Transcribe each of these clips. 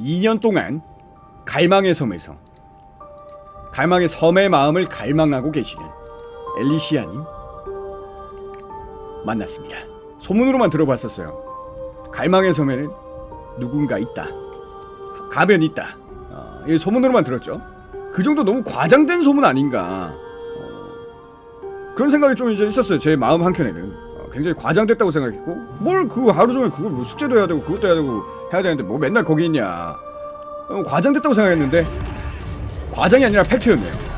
2년 동안 갈망의 섬에서 갈망의 섬의 마음을 갈망하고 계시는 엘리시아님 만났습니다. 소문으로만 들어봤었어요. 갈망의 섬에는 누군가 있다. 가면 있다. 어, 이 소문으로만 들었죠. 그 정도 너무 과장된 소문 아닌가. 어, 그런 생각이 좀 이제 있었어요. 제 마음 한켠에는. 어, 굉장히 과장됐다고 생각했고, 뭘 그 하루 종일 그걸 뭐 숙제도 해야 되고, 그것도 해야 되고, 해야 되는데, 뭐 맨날 거기 있냐. 어, 과장됐다고 생각했는데, 과장이 아니라 팩트였네요.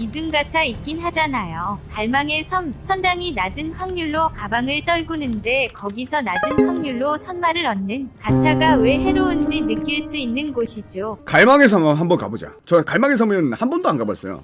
이중가차 있긴 하잖아요. 갈망의 섬, 선당이 낮은 확률로 가방을 떨구는데 거기서 낮은 확률로 선마를 얻는 가차가 왜 해로운지 느낄 수 있는 곳이죠. 갈망의 섬 한번 가보자. 저 갈망의 섬은 한 번도 안 가봤어요.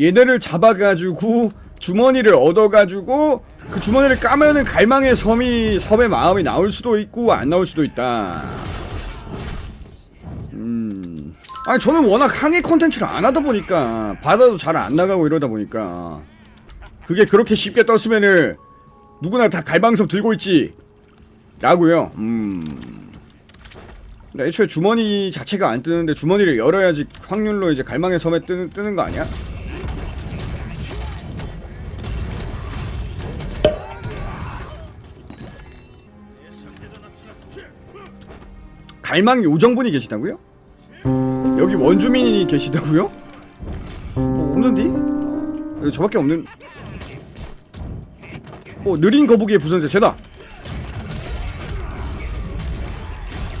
얘네를 잡아가지고 주머니를 얻어가지고 그 주머니를 까면은 갈망의 섬이 섬의 마음이 나올 수도 있고 안 나올 수도 있다. 음, 아니 저는 워낙 항해 콘텐츠를 안 하다 보니까 바다도 잘 안 나가고 이러다 보니까 그게 그렇게 쉽게 떴으면은 누구나 다 갈망섬 들고 있지. 라고요. 음. 애초에 주머니 자체가 안 뜨는데 주머니를 열어야지 확률로 이제 갈망의 섬에 뜨는, 뜨는 거 아니야? 갈망 요정분이 계시다고요? 여기 원주민이 계시다고요? 뭐 없는디? 어, 저밖에 없는 어 느린 거북이의 부선세 쟤다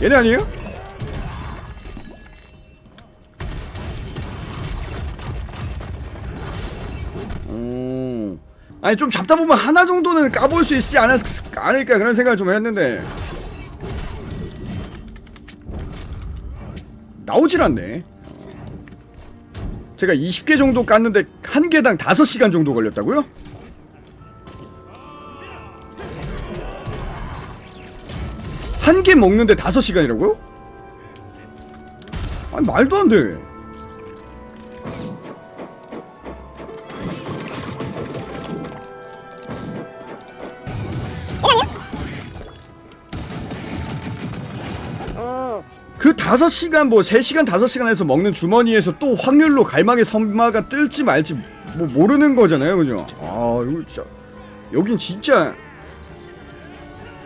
얘네 아니에요? 음. 아니 좀 잡다 보면 하나 정도는 까볼 수 있지 않았, 않을까 그런 생각을 좀 했는데 나오질 않네. 제가 20개 정도 깠는데 한 개당 5시간 정도 걸렸다고요? 한 개 먹는데 5시간이라고요? 아니 말도 안 돼. 그 다섯 시간 뭐세 시간 다섯 시간에서 먹는 주머니에서 또 확률로 갈망의 선마가 뜰지 말지 뭐 모르는 거잖아요, 그죠? 아 이거 진짜 여긴 진짜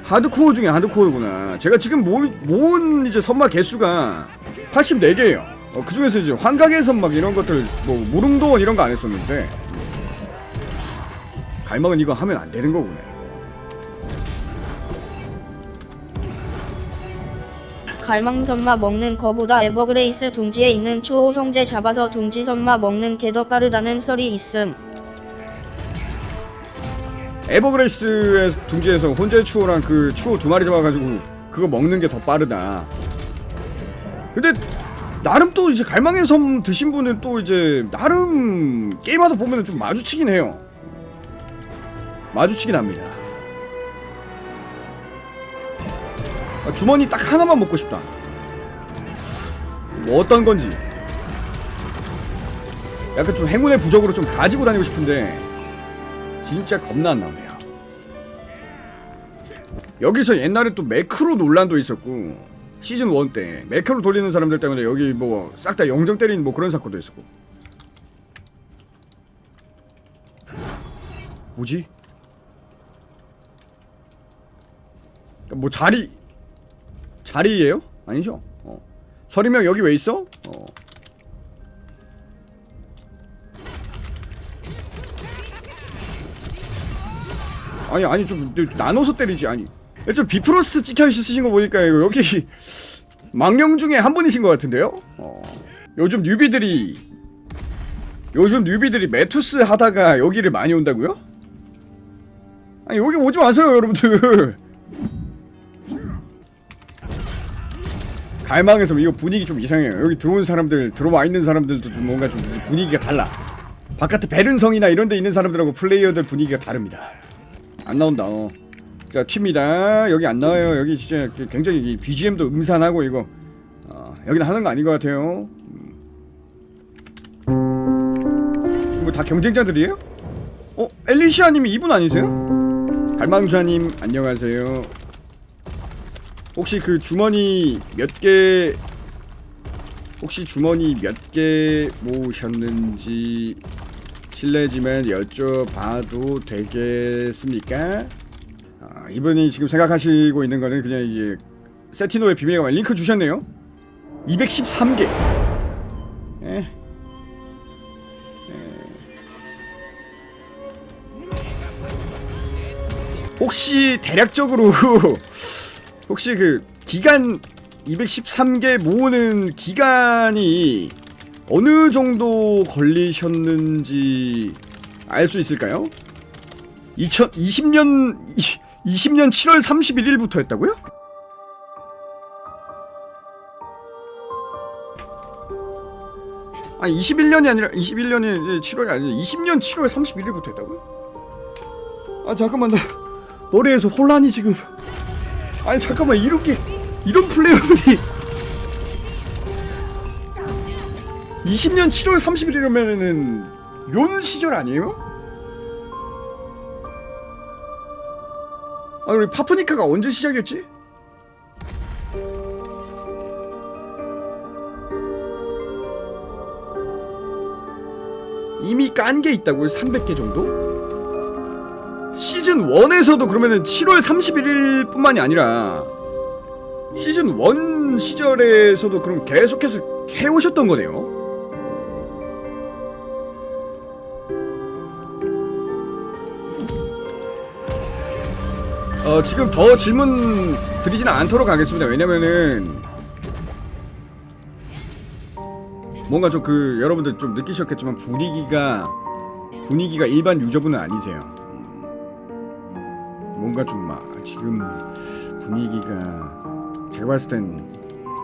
하드코어 중에 하드코어구나. 제가 지금 모은, 모은 이제 선마 개수가 84개예요. 어, 그 중에서 이제 환각의 선막 이런 것들 뭐 무릉도원 이런 거 안 했었는데 갈망은 이거 하면 안 되는 거구나. 갈망선마 먹는 거보다 에버그레이스 둥지에 있는 추호 형제 잡아서 둥지 선마 먹는 게 더 빠르다는 썰이 있음. 에버그레이스의 둥지에서 혼자 추호랑 그 추호 두 마리 잡아가지고 그거 먹는 게 더 빠르다. 근데 나름 또 이제 갈망의 섬 드신 분은 또 이제 나름 게임하다 보면 좀 마주치긴 해요. 마주치긴 합니다. 아, 주머니 딱 하나만 먹고 싶다. 뭐 어떤 건지. 약간 좀 행운의 부적으로 좀 가지고 다니고 싶은데 진짜 겁나 안 나오네요. 여기서 옛날에 또 매크로 논란도 있었고 시즌 1 때 매크로 돌리는 사람들 때문에 여기 뭐 싹 다 영정 때리는 뭐 그런 사건도 있었고 뭐지? 뭐 자리 자리예요? 아니죠? 어. 서리명 여기 왜 있어? 어. 아니 아니 좀 나눠서 때리지 아니 좀 비프로스트 찍혀 있으신 거 보니까 여기 망령 중에 한 분이신 것 같은데요? 어. 요즘 뉴비들이 요즘 뉴비들이 메투스 하다가 여기를 많이 온다고요? 아니 여기 오지 마세요 여러분들 갈망에서 이거 분위기 좀 이상해요. 여기 들어온 사람들 들어와 있는 사람들도 좀 뭔가 좀 분위기가 달라. 바깥에 베른성이나 이런 데 있는 사람들하고 플레이어들 분위기가 다릅니다. 안 나온다. 어. 자, 튀입니다. 여기 안 나와요. 여기 진짜 굉장히 이 BGM도 음산하고 이거 어, 여기는 하는 거 아닌 것 같아요. 뭐다 경쟁자들이에요? 어, 엘리시아님이 이분 아니세요? 갈망주아님 안녕하세요. 혹시 그 주머니 몇 개 혹시 주머니 몇 개 모으셨는지 실례지만 여쭤봐도 되겠습니까? 아, 이분이 지금 생각하시고 있는 거는 그냥 이제 세티노의 비밀의 말 링크 주셨네요. 213개. 예. 혹시 대략적으로 혹시 그 기간 213개 모으는 기간이 어느 정도 걸리셨는지 알 수 있을까요? 2020년 20년 7월 31일부터 했다고요? 아니 21년이 아니라 21년이 7월이 아니라 20년 7월 31일부터 했다고요? 아 잠깐만 나 머리에서 혼란이 지금 아니 잠깐만 이렇게 이런 플레이어분이 20년 7월 30일이면은 연 시절 아니에요? 아 우리 파프니카가 언제 시작이었지? 이미 깐 게 있다고요? 300개 정도? 시즌 1에서도 그러면은 7월 31일 뿐만이 아니라 시즌 1 시절에서도 그럼 계속해서 해오셨던 거네요. 어, 지금 더 질문 드리지는 않도록 하겠습니다. 왜냐면은 뭔가 좀 그 여러분들 좀 느끼셨겠지만 분위기가 분위기가 일반 유저분은 아니세요. 뭔가 좀 막 지금 분위기가 제가 봤을 땐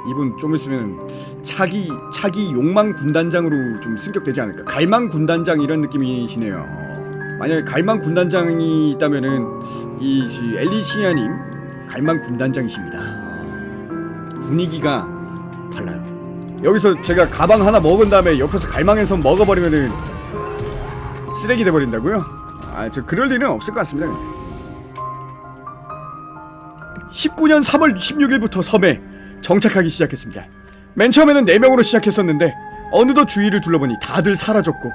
이분 좀 있으면 차기 차기 욕망 군단장으로 좀 승격되지 않을까 갈망 군단장 이런 느낌이시네요. 어, 만약에 갈망 군단장이 있다면은 이 지- 엘리시아님 갈망 군단장이십니다. 어, 분위기가 달라요. 여기서 제가 가방 하나 먹은 다음에 옆에서 갈망에서 먹어버리면은 쓰레기 돼버린다고요? 아 저 그럴 일은 없을 것 같습니다. 19년 3월 16일부터 섬에 정착하기 시작했습니다. 맨 처음에는 4명으로 시작했었는데 어느덧 주위를 둘러보니 다들 사라졌고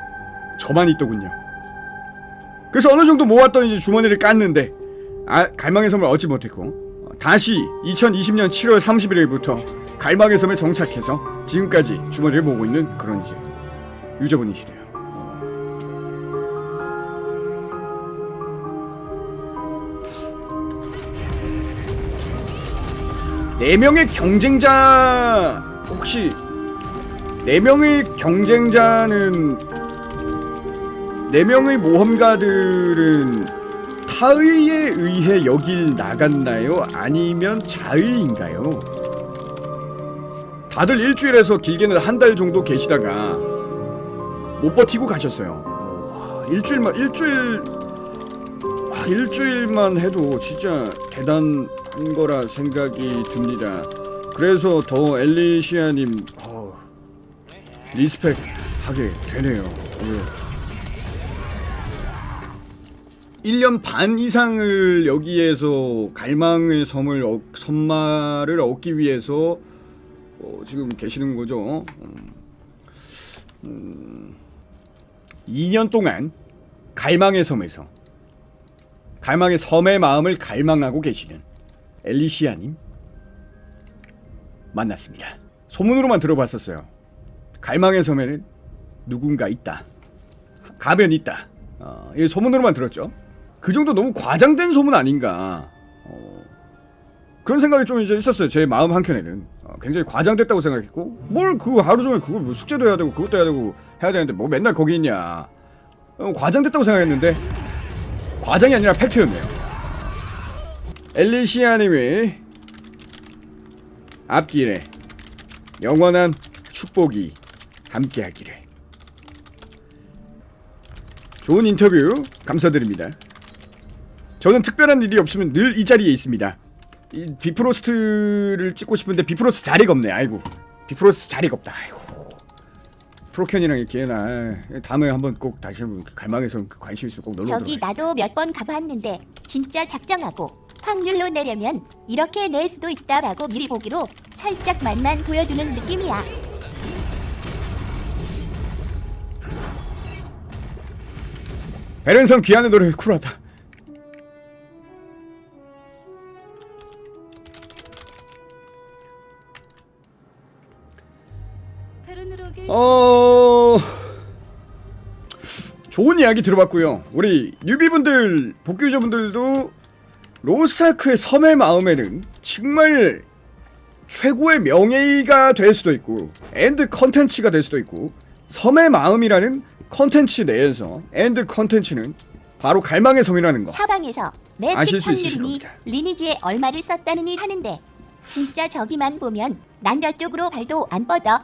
저만 있더군요. 그래서 어느 정도 모았던 이제 주머니를 깠는데 아, 갈망의 섬을 얻지 못했고 어, 다시 2020년 7월 31일부터 갈망의 섬에 정착해서 지금까지 주머니를 모으고 있는 그런 이제 유저분이시래요. 네 명의 경쟁자 혹시 네 명의 경쟁자는 네 명의 모험가들은 타의에 의해 여길 나갔나요? 아니면 자의인가요? 다들 일주일에서 길게는 한 달 정도 계시다가 못 버티고 가셨어요. 와, 일주일만 일주일 아, 일주일만 해도 진짜 대단한 거라 생각이 듭니다. 그래서 더 엘리시아님 어, 리스펙 하게 되네요. 예. 1년 반 이상을 여기에서 갈망의 섬을 얻- 섬마를 얻기 위해서 어, 지금 계시는 거죠. 음, 음, 2년 동안 갈망의 섬에서 갈망의 섬의 마음을 갈망하고 계시는 엘리시아님 만났습니다. 소문으로만 들어봤었어요. 갈망의 섬에는 누군가 있다. 가면 있다. 어, 이 소문으로만 들었죠. 그 정도 너무 과장된 소문 아닌가. 어, 그런 생각이 좀 이제 있었어요. 제 마음 한켠에는 어, 굉장히 과장됐다고 생각했고 뭘 그거 하루 종일 그걸 뭐 숙제도 해야 되고 그것도 해야 되고 해야 되는데 뭐 맨날 거기 있냐. 어, 과장됐다고 생각했는데 과장이 아니라 팩트였네요. 엘리시아님이 앞길에 영원한 축복이 함께하기를. 좋은 인터뷰 감사드립니다. 저는 특별한 일이 없으면 늘 이 자리에 있습니다. 이 비프로스트를 찍고 싶은데 비프로스트 자리가 없네. 아이고. 비프로스트 자리가 없다. 아이고. 프로켄이랑 이렇게 나 다음에 한번 꼭 다시 한번 그 갈망에서 그 관심 있으면 꼭 놀러 저기. 나도 몇 번 가봤는데 진짜 작정하고 확률로 내려면 이렇게 낼 수도 있다라고 미리 보기로 살짝 맛만 보여주는 느낌이야. 베렌성 귀한의 노래 쿨하다. 어 좋은 이야기 들어봤고요. 우리 뉴비분들 복귀 유저분들도 로스아크의 섬의 마음에는 정말 최고의 명예가 될 수도 있고 엔드 컨텐츠가 될 수도 있고 섬의 마음이라는 컨텐츠 내에서 엔드 컨텐츠는 바로 갈망의 섬이라는 거 사방에서 매식 아실 수 있으실 확률이니 겁니다. 리니지에 얼마를 썼다느니 하는데 진짜 저기만 보면 난 저쪽으로 발도 안 뻗어.